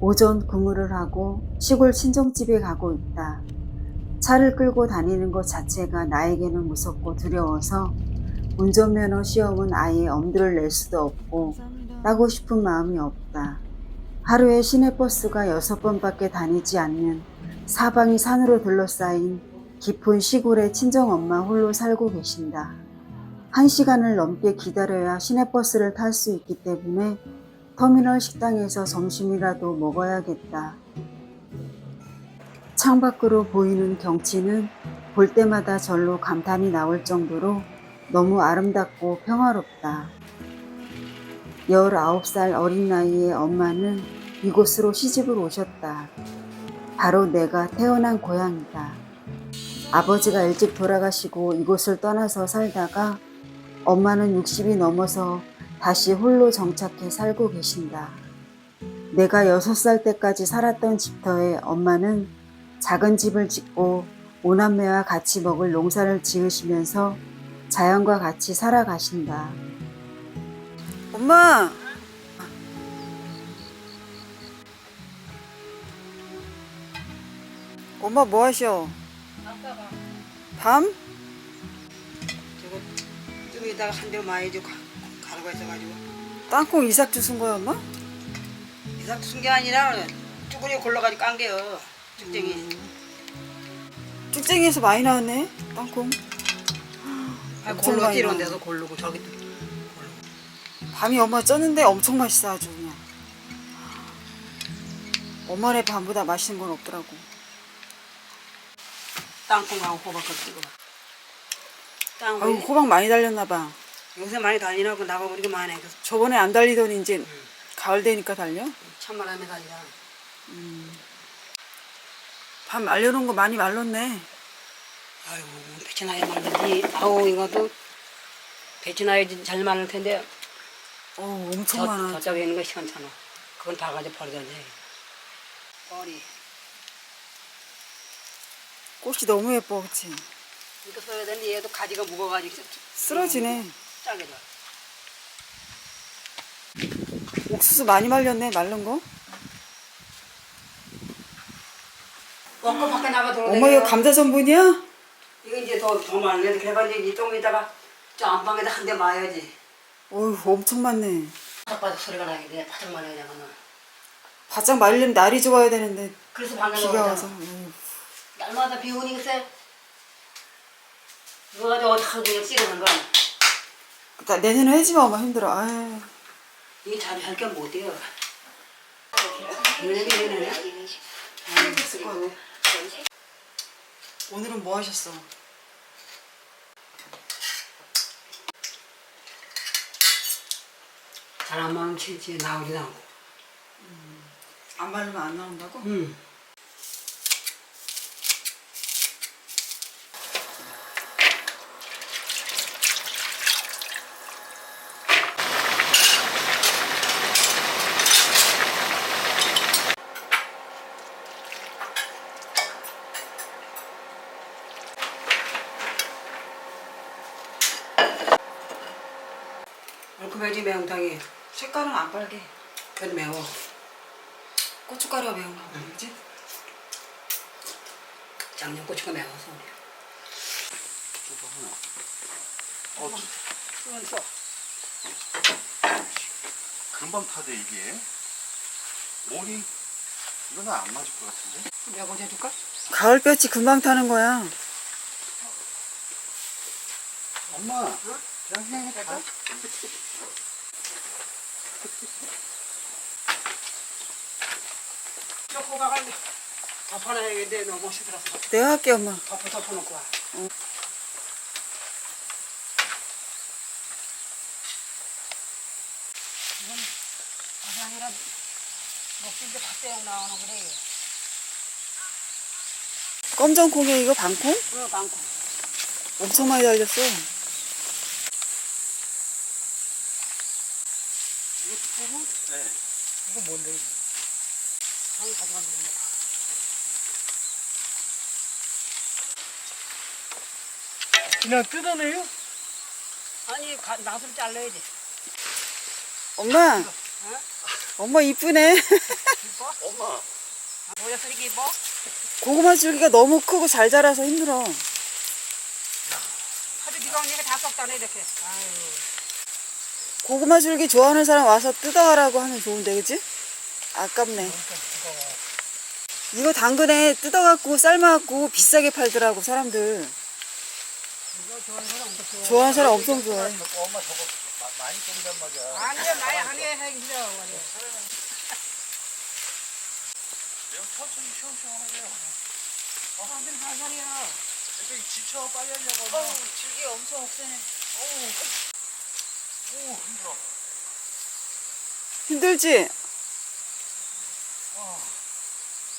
오전 근무를 하고 시골 친정집에 가고 있다. 차를 끌고 다니는 것 자체가 나에게는 무섭고 두려워서 운전면허 시험은 아예 엄두를 낼 수도 없고 따고 싶은 마음이 없다. 하루에 시내버스가 여섯 번밖에 다니지 않는 사방이 산으로 둘러싸인 깊은 시골에 친정엄마 홀로 살고 계신다. 한 시간을 넘게 기다려야 시내버스를 탈 수 있기 때문에 터미널 식당에서 점심이라도 먹어야겠다. 창밖으로 보이는 경치는 볼 때마다 절로 감탄이 나올 정도로 너무 아름답고 평화롭다. 19살 어린 나이에 엄마는 이곳으로 시집을 오셨다. 바로 내가 태어난 고향이다. 아버지가 일찍 돌아가시고 이곳을 떠나서 살다가 엄마는 60이 넘어서 다시 홀로 정착해 살고 계신다. 내가 6살 때까지 살았던 집터에 엄마는 작은 집을 짓고 오남매와 같이 먹을 농사를 지으시면서 자연과 같이 살아가신다. 엄마! 엄마 뭐 하셔? 밤? 저거 좀 이따가 한 대 많이 좀 가루가 있어가지고. 땅콩 이삭 주신 거야 엄마? 이상 쓴게 아니라 쭈구리 골라가지고 깐 게요 쭉쟁이. 쭉쟁이에서 많이 나왔네 땅콩. 아, 골로 나와. 데서 고르고 저기 또 밤이 엄마 쪘는데 엄청 맛있어 아주 그냥. 엄마네 밤보다 맛있는 건 없더라고. 땅콩하고 호박을 찍어 땅콩 아유 호박 많이 달렸나 봐 요새 많이 다니라고 나가버리게 많이 그래서. 저번에 안 달리더니 이제 가을 되니까 달려? 천만원에 달리라 밤 말려놓은 거 많이 말랐네. 아이고 배추나야 말르지. 아우 이것도 배추나야 잘 말릴 텐데. 어 엄청 저, 많아. 저쪽에 있는 거 시원찮아 그건 다 가지고 버리던데 머리. 꽃이 너무 예뻐 그치? 이거 써야 되는데 얘도 가지가 무거워가지고 쓰러지네 짜게 돼 옥수수 많이 말렸네 말른 거 엉거 밖에 나가 들어오네 엄마 이거 감자 전분이야? 이거 이제 더, 더 많네. 걔가 이제 이똥 에다가 저 안방에다 한 대 마야지. 어휴 엄청 많네 바삭바삭 소리가 나게 돼. 바삭 말아야 되거든. 바짝 말리면 날이 좋아야 되는데 그래서 방금 비가 와서. 어휴. 날마다 비 오니 글쎄. 하루 종일 찌르는 거야. 나 내년에 해지 마 엄마 힘들어 아유 이게 자주 할게 못해요. 내년에 내년에. 있을 거 같네 오늘은 뭐 하셨어? 잘안 마음 치지 나오지도 않고. 안 말리면 안 나온다고? 응. 매운탕이. 색깔은 안 빨개 그래도 매워. 고춧가루가 매운가 보네 그지? 작년고추가 매워서 그래. 어, 이건 써. 금방 타대 이게. 몸이 이거는 안 맞을 것 같은데. 내가 어제 줄까? 가을볕이 금방 타는 거야 엄마, 그냥 해. 저 호박을 너무 내가 할게 엄마 덮어 덮어놓고 와. 이건 가장이라 먹는데 밥 대용 나오는 그래. 검정콩에 이거 방콩? 그거 많고. 엄청 많이 달렸어 이거 두고 네. 이거 뭔데 이거? 장 가져가는 거네. 그냥 뜯어내요? 아니 가, 나도 잘라야지. 엄마 어? 엄마 이쁘네. 엄마. 뭐였어 이게 뭐? 고구마 줄기가 너무 크고 잘 자라서 힘들어. 하도 비가 오니까 다 썩다네 이렇게. 아유. 고구마 줄기 좋아하는 사람 와서 뜯어가라고 하면 좋은데, 그지? 아깝네. 이거 당근에 뜯어갖고 삶아갖고 비싸게 팔더라고, 사람들. 좋아하는 사람 엄청 좋아해. 엄마 저거 마- 많이 끓인단 말이야. 아니야 나야 아니야. 내가 천천히 시원시원하게. 사람들이 살살이야. 그러니까 지쳐 빨리 하려고. 어우 줄기 엄청 억세네. 오 힘들어. 힘들지?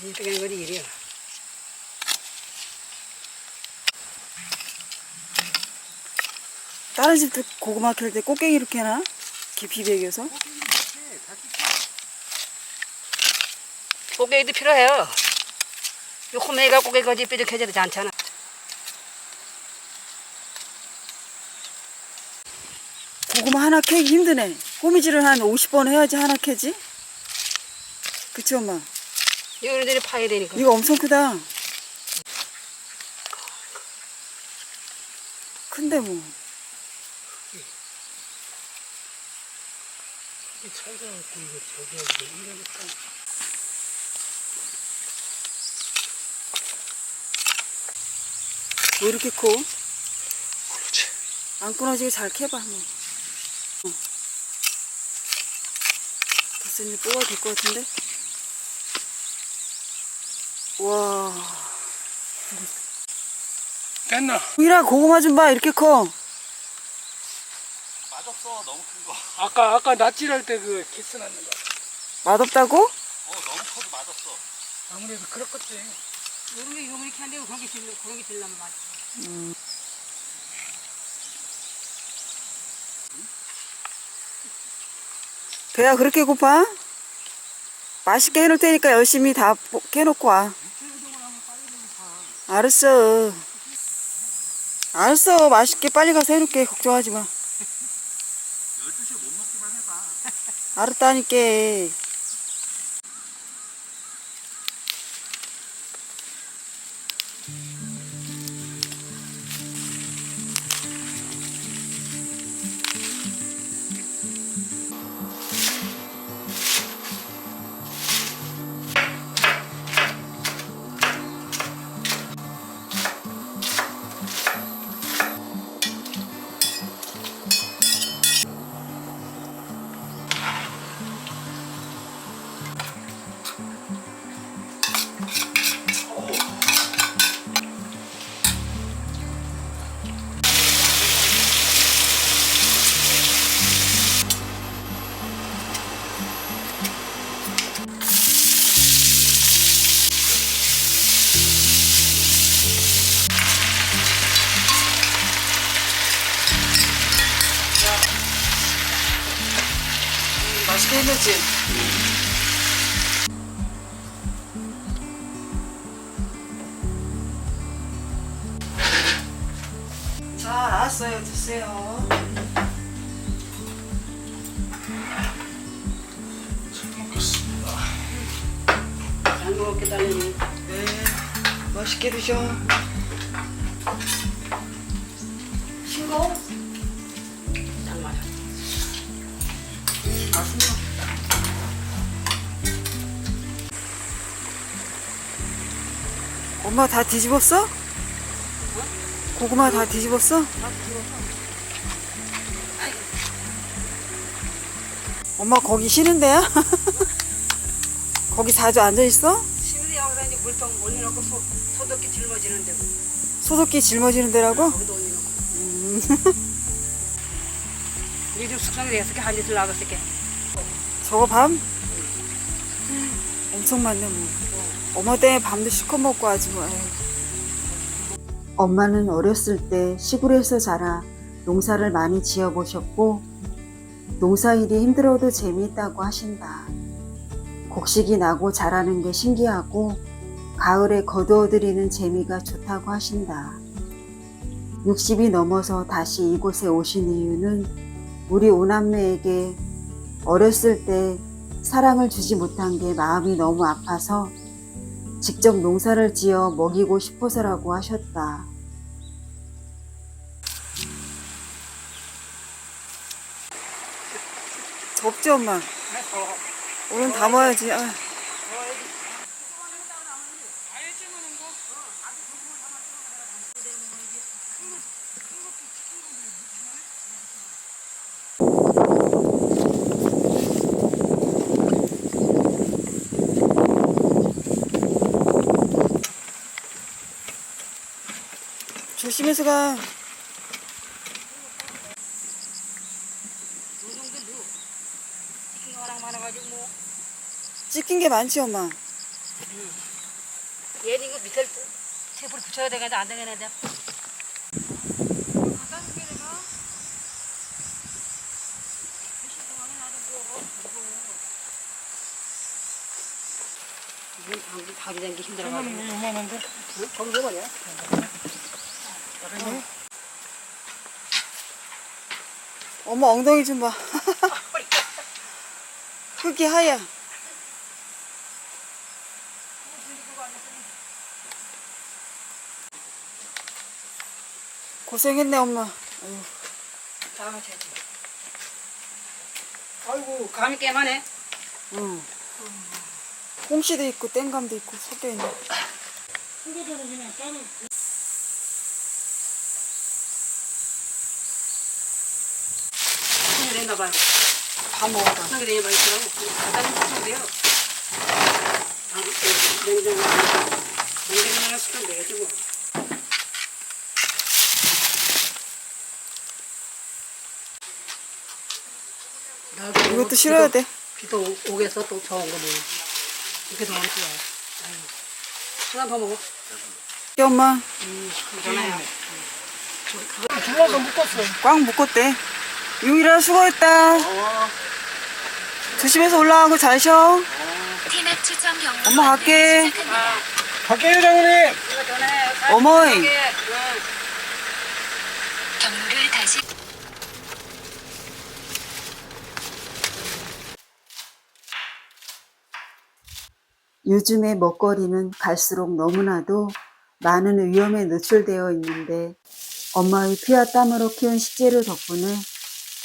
비비는 거리 일이야. 다른 집도 고구마 캘 때 꽃갱이 이렇게 해나? 깊이 베겨서? 고개도 필요해요. 이 호메가 고개까지 뾰족해져야 되지 않잖아. 고구마 하나 캐기 힘드네. 호미질을 한 50번 해야지 하나 캐지? 그치, 엄마? 이거들이 파야 되니까. 이거 엄청 크다. 큰데 뭐. 찾아갖고 이거 저기 하고 이러니까. 왜 이렇게 커? 그렇지. 안 끊어지게 잘 캐봐, 한번. 어. 됐어, 이제 뽑아도 될 것 같은데? 와. 깼나? 이라 고구마 좀 봐, 이렇게 커. 맞았어 너무 큰 거. 아까 아까 낯질할 때 그 키스 났는 거. 맛없다고? 어 너무 커도 맞았어. 아무래도 그렇겠지. 요리 요리 이렇게 한데 거기 질 거기 질라면 맛있어. 배야 그렇게 고파? 맛있게 해놓을 테니까 열심히 다 뽀- 캐놓고 와. 알았어. 알았어. 맛있게 빨리 가서 해놓을게. 걱정하지 마. 12시에 못 먹기만 해봐. 알았다니까. 맛있게 해놓지? 자, 알았어요. 드세요. 잘 먹겠습니다. 잘 먹겠다니. 네. 맛있게 드셔. 싱거워? 엄마 다 뒤집었어? 고구마 다 뒤집었어? 엄마 거기 쉬는 데야? 거기 자주 앉아 있어? 심리 여기다 이제 물통 올려놓고 소, 소독기 짊어지는 데고 소독기 짊어지는 데라고? 거기도 올려놓고. 우리 집 숙성이 됐을 게 한 리터 나갔을 게. 저거 밤? 엄청 많네 뭐. 엄마 때문에 밤도 실컷 먹고 아주 뭐. 엄마는 어렸을 때 시골에서 자라 농사를 많이 지어 보셨고 농사일이 힘들어도 재미있다고 하신다. 곡식이 나고 자라는 게 신기하고 가을에 거두어들이는 재미가 좋다고 하신다. 60이 넘어서 다시 이곳에 오신 이유는 우리 오남매에게 어렸을 때 사랑을 주지 못한 게 마음이 너무 아파서 직접 농사를 지어 먹이고 싶어서라고 하셨다. 덥지 엄마? 오늘 담아야지. 아. 조심해서 가. 찍힌 게 많지 엄마. 얘는 이거 밑에 테이프를 붙여야 되겠는데 안 되겠는데 이건 방금 밥이 된게 힘들어가지고 이거는 요만한데? 정도 말이 야 엄마 엉덩이 좀 봐. 흙이 하얘. 고생했네 엄마. 다음에 쳐야지 아이고 감이 깨만해 응. 홍시도 있고 땡감도 있고 섞여 있네. 내놔봐요 다 먹어봐. 손을 내놔봐 있더라고 갖다 놓으면 돼요 아, 냉장고 냉장고 하나 숟갈 내가지고 이것도 실어야 돼. 비도 오- 오겠어 또 좋은 거 뭐. 이렇게 더 많이 좋아. 하나 더 먹어. 이 엄마 음, 괜찮아요. 둘러서 묶었어. 꽉 묶었대. 용이라 수고했다. 조심해서 올라가고 잘 쉬어. 티맵 추천 경로 엄마 갈게. 갈게요, 장모님. 이거. 경로를 다시 요즘의 먹거리는 갈수록 너무나도 많은 위험에 노출되어 있는데 엄마의 피와 땀으로 키운 식재료 덕분에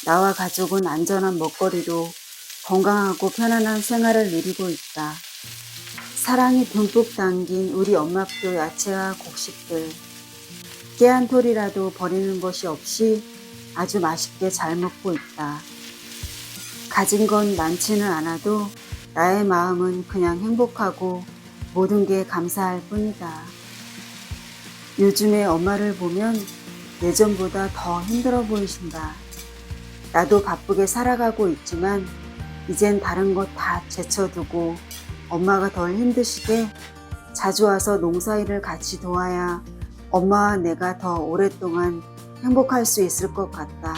나와 가족은 안전한 먹거리로 건강하고 편안한 생활을 누리고 있다. 사랑이 듬뿍 담긴 우리 엄마표 야채와 곡식들. 깨한 톨이라도 버리는 것이 없이 아주 맛있게 잘 먹고 있다. 가진 건 많지는 않아도 나의 마음은 그냥 행복하고 모든 게 감사할 뿐이다. 요즘에 엄마를 보면 예전보다 더 힘들어 보이신다. 나도 바쁘게 살아가고 있지만 이젠 다른 것 다 제쳐두고 엄마가 덜 힘드시게 자주 와서 농사일을 같이 도와야 엄마와 내가 더 오랫동안 행복할 수 있을 것 같다.